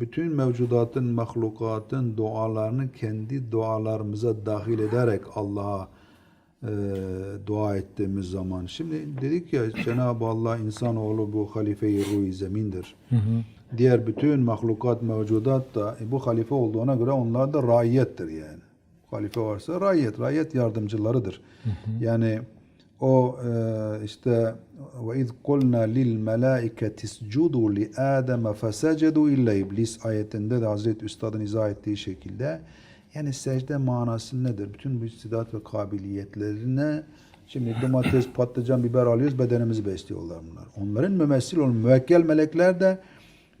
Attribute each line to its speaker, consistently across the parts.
Speaker 1: bütün mevcudatın, mahlukatın dualarını kendi dualarımıza dahil ederek Allah'a e, dua ettiğimiz zaman. Şimdi dedik ya Cenab-ı Allah insanoğlu bu halife-i ruh zemindir. Diğer bütün mahlukat, mevcudat da e, bu halife olduğuna göre onlar da raiyettir yani. Halife varsa raiyet, raiyet yardımcılarıdır. Yani o e, işte lil melaiketi iscudu li adem fesecedu illa iblis ayetinde de Hazreti Üstad'ın izah ettiği şekilde yani secde manası nedir? Bütün bu istidat ve kabiliyetlerine şimdi domates, patlıcan, biber alıyoruz bedenimizi besliyorlar bunlar. Onların mümessil olan müvekkel melekler de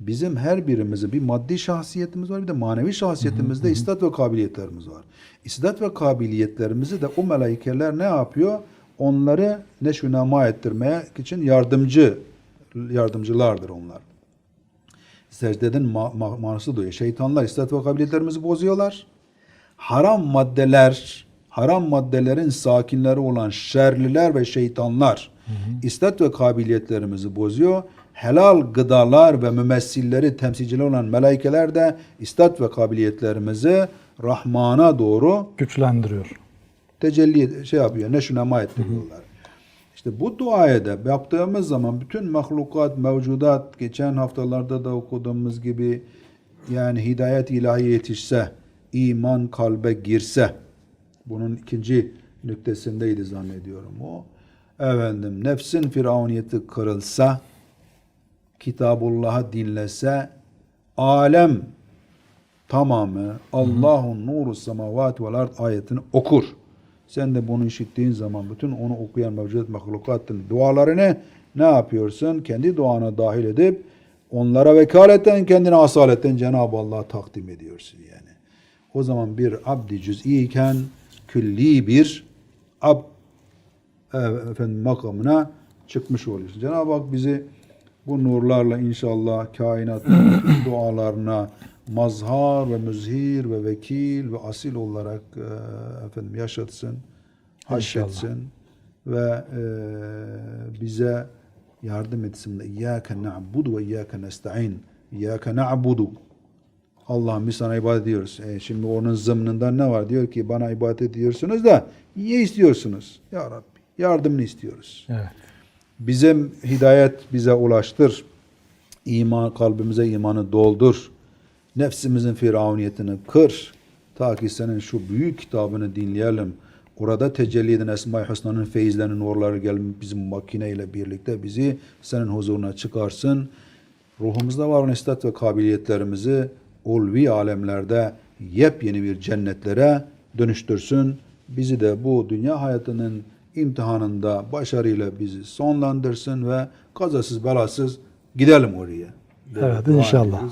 Speaker 1: bizim her birimizi bir maddi şahsiyetimiz var bir de manevi şahsiyetimizde istat ve kabiliyetlerimiz var. İstat ve kabiliyetlerimizi de o melaikeler ne yapıyor? Onları neşvünama ettirmek için yardımcı yardımcılardır onlar. Secdenin ma- ma- manası o. Şeytanlar istat ve kabiliyetlerimizi bozuyorlar. Haram maddeler, haram maddelerin sakinleri olan şerliler ve şeytanlar istat ve kabiliyetlerimizi bozuyor. Helal gıdalar ve mümessilleri temsilciler olan melaikeler de istat ve kabiliyetlerimizi Rahman'a doğru
Speaker 2: Güçlendiriyor.
Speaker 1: Tecelli şey yapıyor, neşünema ettiriyorlar. İşte bu duaya da yaptığımız zaman bütün mahlukat, mevcudat, geçen haftalarda da okuduğumuz gibi yani hidayet ilahi yetişse, iman kalbe girse, bunun ikinci nüktesindeydi zannediyorum o. Efendim, nefsin firavuniyeti kırılsa, Kitabullah'ı dinlese, alem tamamı Allah'un nuru semavat vel ard ayetini okur. Sen de bunu işittiğin zaman bütün onu okuyan mevcut mahlukatın dualarını ne yapıyorsun? Kendi duana dahil edip onlara vekaleten kendine asaleten Cenab-ı Allah'a takdim ediyorsun yani. O zaman bir abdi cüz'i iken külli bir ab e, efendim makamına çıkmış oluyorsun. Cenab-ı Hak bizi bu nurlarla inşallah kainatın dualarına mazhar ve müzhir ve vekil ve asil olarak e, efendim yaşatsın, haşretsin ve e, bize yardım etsin. İyyâke na'budu ve iyyâke nesta'in. İyyâke na'budu. Allah'ım biz sana ibadet ediyoruz. E, şimdi onun zımnında ne var? Diyor ki bana ibadet ediyorsunuz da niye istiyorsunuz? Ya Rabbi yardımını istiyoruz.
Speaker 2: Evet.
Speaker 1: Bize hidayet bize ulaştır. İman kalbimize imanı doldur. Nefsimizin firavuniyetini kır. Ta ki senin şu büyük kitabını dinleyelim. Orada tecelli eden Esma-i Hüsna'nın feyizlerinin nurları gelip bizim makineyle birlikte bizi senin huzuruna çıkarsın. Ruhumuzda var olan istat ve kabiliyetlerimizi ulvi alemlerde yepyeni bir cennetlere dönüştürsün. Bizi de bu dünya hayatının imtihanında başarıyla bizi sonlandırsın ve kazasız belasız gidelim oraya.
Speaker 2: Evet inşallah.